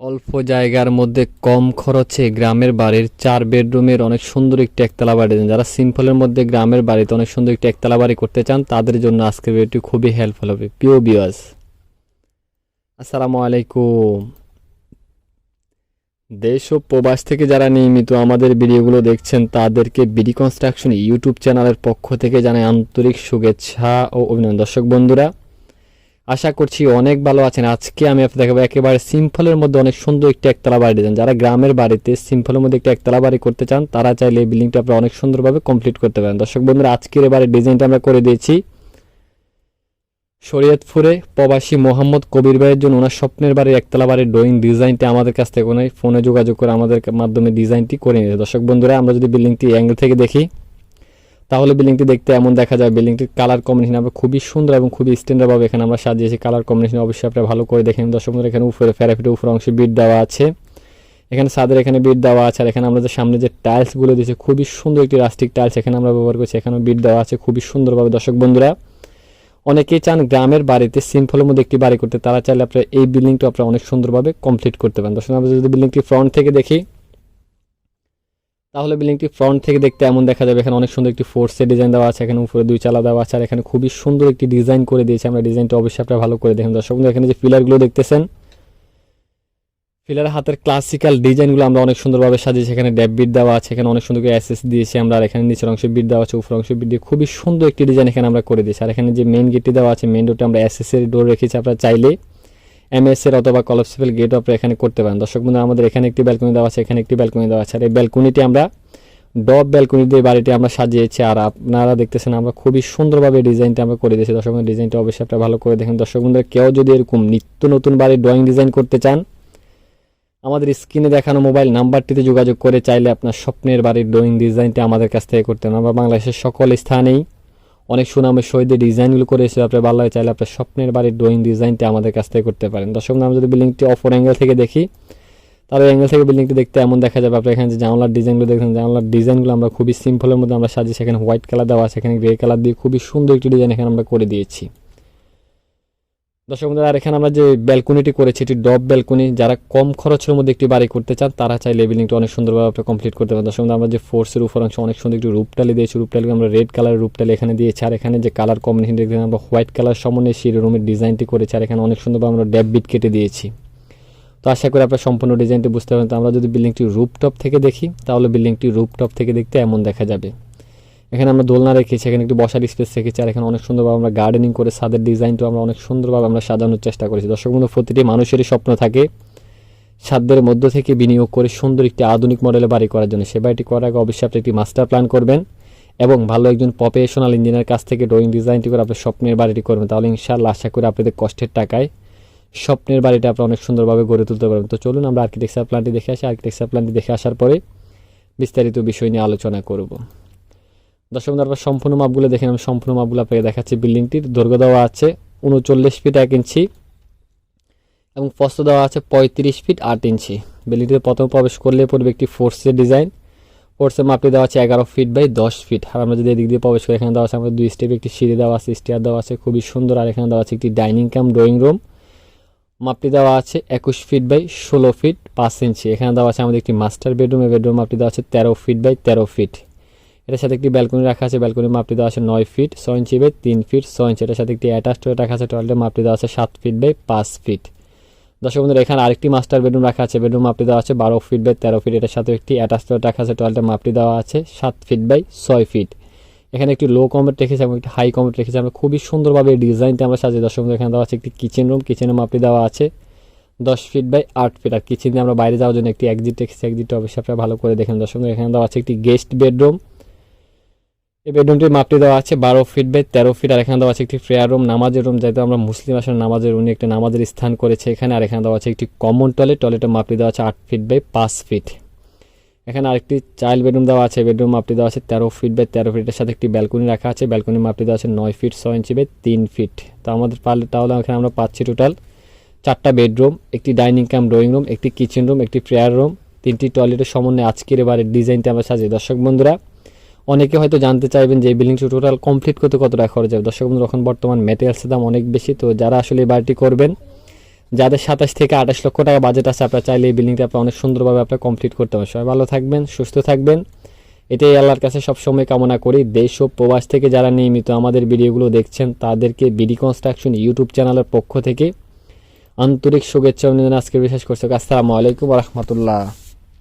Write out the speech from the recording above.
অল্প জায়গার মধ্যে কম খরচে গ্রামের বাড়ির চার বেডরুমের অনেক সুন্দর একটি একতলা বাড়ি যারা সিম্পলের মধ্যে গ্রামের বাড়িতে অনেক সুন্দর একটি একতলা বাড়ি করতে চান, তাদের জন্য আজকের ভিডিওটি খুবই হেল্পফুল হবে। পিও বিওয়াস আসসালামু আলাইকুম দেশ ও প্রবাস থেকে যারা নিয়মিত আমাদের ভিডিওগুলো দেখছেন, তাদেরকে বিডি কনস্ট্রাকশন ইউটিউব চ্যানেলের পক্ষ থেকে জানাই আন্তরিক শুভেচ্ছা ও অভিনন্দন। দর্শক বন্ধুরা আশা করছি অনেক ভালো আছেন। আজকে আমি আপনাদের দেখাবো একেবারে সিম্পলের মধ্যে অনেক সুন্দর একটি একতলা বাড়ি দেন। যারা গ্রামের বাড়িতে সিম্পলের মধ্যে একটি একতলা বাড়ি করতে চান, তারা চাইলে এই বিল্ডিংটা আপনারা অনেক সুন্দরভাবে কমপ্লিট করতে পারেন। দর্শক বন্ধুরা, আজকের এবারে ডিজাইনটা আমরা করে দিয়েছি। শরীয়তপুরে প্রবাসী মোহাম্মদ কবির ভাইয়ের জন্য ওনার স্বপ্নের বাড়ির একতলা বাড়ির ড্রয়িং ডিজাইনটি আমাদের কাছ থেকে ওনার ফোনে যোগাযোগ করে আমাদের মাধ্যমে ডিজাইনটি করে নিয়েছে। দর্শক বন্ধুরা, আমরা যদি বিল্ডিংটি অ্যাঙ্গেল থেকে দেখি তাহলে বিল্ডিংটি দেখতে এমন দেখা যায়। বিল্ডিংটির কালার কম্বিনেশন আমরা খুবই সুন্দর এবং খুবই স্ট্যান্ডার্ডভাবে এখানে আমরা সাজিয়েছি। কালার কম্বিনেশন অবশ্যই আপনারা ভালো করে দেখেন দর্শক বন্ধুরা, এখানে উপরে ফেরাফিটে উপর অংশে বিট দেওয়া আছে। এখানে সাদের এখানে বিট দেওয়া আছে। আর এখানে আমরা যে সামনে যে টাইলসগুলো দিয়েছি, খুবই সুন্দর একটি রাস্টিক টাইলস এখানে আমরা ব্যবহার করছি। এখানেও বিট দেওয়া আছে খুবই সুন্দরভাবে। দর্শক বন্ধুরা, অনেকেই চান গ্রামের বাড়িতে সিম্পলের মধ্যে একটি বাড়ি করতে। তারা চাইলে আপনারা এই বিল্ডিংটা আপনারা অনেক সুন্দরভাবে কমপ্লিট করতে পারেন। দর্শক আমরা যদি বিল্ডিংটি ফ্রন্ট থেকে দেখি তাহলে বিল্ডিংটি ফ্রন্ট থেকে দেখতে এমন দেখা যাবে। এখানে অনেক সুন্দর একটি ফোর্সে ডিজাইন দেওয়া আছে, এখানে উপরে দুই চালা দেওয়া আছে, আর এখানে খুবই সুন্দর একটি ডিজাইন করে দিয়েছে। আমরা ডিজাইনটা অবশ্যই আপনারা ভালো করে দেখেন। দর্শক এখানে যে পিলারগুলো দেখতেছেন পিলার হাতের ক্লাসিক্যাল ডিজাইনগুলো আমরা অনেক সুন্দরভাবে সাজিয়েছি। এখানে ড্যাব বিট দেওয়া আছে, এখানে অনেক সুন্দর অ্যাসেস দিয়েছি আমরা, আর এখানে নিচের অংশে বিট দেওয়া আছে উপর অংশে বিট দিয়ে খুবই সুন্দর একটি ডিজাইন এখানে আমরা করে দিয়েছি। আর এখানে যে মেইন গেটটি দেওয়া আছে মেইন ডোরটা আমরা অ্যাসেসের ডোর রেখেছি, আপনারা চাইলে এমএস এর অথবা কলপসিবল গেট আপনারা এখানে করতে পারেন। দর্শক বন্ধু আমাদের এখানে একটি ব্যালকনি দেওয়া আছে, এখানে একটি ব্যালকনি দেওয়া আছে। আর এই ব্যালকনিটি আমরা ডব ব্যালকনি দিয়ে বাড়িটি আমরা সাজিয়েছি। আর আপনারা দেখতেছেন আমরা খুবই সুন্দরভাবে ডিজাইনটা আমরা করে দিয়েছি। দর্শক বন্ধু ডিজাইনটা অবশ্যই আপনারা ভালো করে দেখেন। দর্শক বন্ধুরা, কেউ যদি এরকম নিত্য নতুন বাড়ির ড্রয়িং ডিজাইন করতে চান, আমাদের স্ক্রিনে দেখানো মোবাইল নাম্বারটিতে যোগাযোগ করে চাইলে আপনার স্বপ্নের বাড়ির ড্রয়িং ডিজাইনটি আমাদের কাছ থেকে করতে পারেন। আমরা বাংলাদেশের সকল স্থানেই অনেক সুনামের সহিত ডিজাইনগুলো করে এসে আপনার ভালো লাগে চাইলে আপনার স্বপ্নের বাড়ির ড্রয়িং ডিজাইনটি আমাদের কাছ থেকে করতে পারেন। দর্শক, আমরা যদি বিল্ডিংটি অপর অ্যাঙ্গেল থেকে দেখি, তাহলে অ্যাঙ্গেল থেকে বিল্ডিংটি দেখতে এমন দেখা যাবে, আপনার এখানে যে জানলার ডিজাইনগুলো দেখছেন, জানলার ডিজাইনগুলো আমরা খুবই সিম্পলের মধ্যে আমরা সাজিয়েছি সেখানে হোয়াইট কালার দেওয়া সেখানে গ্রে কালার দিয়ে খুবই সুন্দর একটি ডিজাইন এখানে আমরা করে দিয়েছি। দর্শক বন্ধুরা, আর এখানে আমরা যে ব্যালকনিটি করেছি, এটি ডব ব্যালকনি, যারা কম খরচের মধ্যে একটি বাড়ি করতে চান, তারা চাই এই বিল্ডিংটা অনেক সুন্দরভাবে আপনারা কমপ্লিট করতে পারেন দর্শক আমরা যে ফোর্সের উপর অংশ অনেক সুন্দর একটি রূপটালি দিয়েছি রূপটালি আমরা রেড কালারের রূপটালি এখানে দিয়েছি, আর এখানে যে কালার কম্বিনেশন দেখবেন আমরা হোয়াইট কালার সমন্বয়ে সেই রুমের ডিজাইনটি করেছি, আর এখানে অনেক সুন্দরভাবে আমরা ড্যাব বিট কেটে দিয়েছি। তো আশা করি আপনার সম্পূর্ণ ডিজাইনটি বুঝতে পারেন তো আমরা যদি বিল্ডিংটি রুপটপ থেকে দেখি, তাহলে বিল্ডিংটি রুপটপ থেকে দেখতে এমন দেখা যাবে। এখানে আমরা দোলনা রেখেছি, এখানে একটু বসার স্পেস রেখেছি, আর এখানে অনেক সুন্দরভাবে আমরা গার্ডেনিং করে, ছাদের ডিজাইনটা আমরা অনেক সুন্দরভাবে আমরা সাজানোর চেষ্টা করেছি। দর্শক বন্ধু, প্রতিটি মানুষেরই স্বপ্ন থাকে সাধ্যের মধ্য থেকে বিনিয়োগ করে সুন্দর একটি আধুনিক মডেলে বাড়ি করার জন্য। সে বাড়িটি করার আগে অবশ্যই আপনি একটি মাস্টার প্ল্যান করবেন এবং ভালো একজন প্রফেশনাল ইঞ্জিনিয়ার কাছ থেকে ড্রয়িং ডিজাইনটি করে আপনার স্বপ্নের বাড়িটি করবেন। তাহলে ইনশাআল্লাহ আশা করি আপনাদের কষ্টের টাকায় স্বপ্নের বাড়িটা আপনারা অনেক সুন্দরভাবে গড়ে তুলতে পারবেন। তো চলুন আমরা আর্কিটেকচার প্ল্যানটি দেখে আসি। আর্কিটেকচার প্ল্যানটি দেখে আসার পরে বিস্তারিত বিষয় নিয়ে আলোচনা করব। দর্শক আপনার সম্পূর্ণ মাপগুলো দেখেন, আমি সম্পূর্ণ মাপগুলো আপনাকে দেখাচ্ছি বিল্ডিংটির। দৈর্ঘ্য দেওয়া আছে উনচল্লিশ ফিট এক ইঞ্চি এবং প্রস্থ দেওয়া আছে পঁয়ত্রিশ ফিট আট ইঞ্চি। বিল্ডিংটিতে প্রথম প্রবেশ করলে পড়বে একটি ফোর্সের ডিজাইন। ফোর্সের মাপটি দেওয়া আছে এগারো ফিট বাই দশ ফিট। আর আমরা যদি এদিক দিয়ে প্রবেশ করি, এখানে দেওয়া আছে আমাদের দুই স্টেপ একটি সিঁড়ি দেওয়া আছে স্টেয়ার দেওয়া আছে, খুবই সুন্দর। আর এখানে দেওয়া আছে একটি ডাইনিং কাম ড্রয়িং রুম মাপটি দেওয়া আছে একুশ ফিট বাই ষোলো ফিট পাঁচ ইঞ্চি। এখানে দেওয়া আছে আমাদের একটি মাস্টার বেডরুম এই বেডরুম মাপটি দেওয়া আছে তেরো ফিট বাই তেরো ফিট। এটার সাথে একটি ব্যালকনি রাখা আছে। ব্যালকনির মাপটি দেওয়া আছে নয় ফিট ছয় ইঞ্চি বাই তিন ফিট ছয় ইঞ্চি এটার সাথে একটি অ্যাটাচ টয়লেট রাখা আছে টয়লেটের মাপটি দেওয়া আছে সাত ফিট বাই পাঁচ ফিট দর্শক বন্ধুরা, এখানে আরেকটি মাস্টার বেডরুম রাখা আছে। বেডরুম মাপটি দেওয়া আছে বারো ফিট বাই তেরো ফিট এটার সাথে একটি অ্যাটাচ টয়লেট রাখা আছে টয়লেটের মাপটি দেওয়া আছে সাত ফিট বাই ছয় ফিট এখানে একটি লো কমেট রেখেছি এবং একটি হাই কমেট রেখেছি। আমরা খুবই সুন্দরভাবে ডিজাইনটা আমরা সাজিয়ে দর্শক বন্ধুরা, এখানে দেওয়া আছে একটি কিচেন রুম কিচেনের মাপটি দেওয়া আছে দশ ফিট বাই আট ফিট আর কিচেন দিয়ে আমরা বাইরে যাওয়ার জন্য একটি এক্সিট রেখেছি। এক্সিটটা অবশ্যই আপনারা ভালো করে দেখেন। দর্শক এখানে দেওয়া আছে একটি গেস্ট বেডরুম এই বেডরুমটির মাপটি দেওয়া আছে বারো ফিট বাই তেরো ফিট, আর এখানে দেওয়া আছে একটি প্রেয়ার রুম, নামাজের রুম, যেহেতু আমরা মুসলিম, আসলে নামাজের উনি একটা নামাজের স্থান করেছে এখানে, আর এখানে দেওয়া আছে একটি কমন টয়লেট টয়লেটের মাপটি দেওয়া আছে আট ফিট বাই পাঁচ ফিট। এখানে আরেকটি চাইল্ড বেডরুম দেওয়া আছে বেডরুম মাপটি দেওয়া আছে তেরো ফিট বাই তেরো ফিটের সাথে একটি ব্যালকনি রাখা আছে ব্যালকনির মাপটি দেওয়া আছে নয় ফিট, ছয় ইঞ্চি বাই তিন ফিট। তো আমাদের পারলে তাহলে এখানে আমরা পাচ্ছি টোটাল চারটা বেডরুম একটি ডাইনিং কাম ড্রয়িং রুম একটি কিচেন রুম একটি প্রেয়ার রুম তিনটি টয়লেটের সমন্বয়ে আজকের এবারে ডিজাইনটা আমরা সাজিয়ে। দর্শক বন্ধুরা অনেকে হয়তো জানতে চাইবেন যে এই বিল্ডিংটি টোটাল কমপ্লিট করতে কত টাকা খরচ হবে। দর্শক বন্ধুরা, এখন বর্তমান ম্যাটেরিয়ালসের দাম অনেক বেশি, তো যারা আসলে এই বাড়িটি করবেন, যাদের সাতাশ থেকে আঠাশ লক্ষ টাকা বাজেট আছে, আপনারা চাইলে এই বিল্ডিংটা আপনারা অনেক সুন্দরভাবে আপনারা কমপ্লিট করতে পারেন সবাই ভালো থাকবেন, সুস্থ থাকবেন। এটাই আল্লাহর কাছে সবসময় কামনা করি। দেশ ও প্রবাস থেকে যারা নিয়মিত আমাদের ভিডিওগুলো দেখছেন, তাদেরকে বিডি কনস্ট্রাকশন ইউটিউব চ্যানেলের পক্ষ থেকে আন্তরিক শুভেচ্ছা অভিনন্দন আজকে বিশ্বাস করছে। আসসালামু আলাইকুম রহমতুল্লাহ।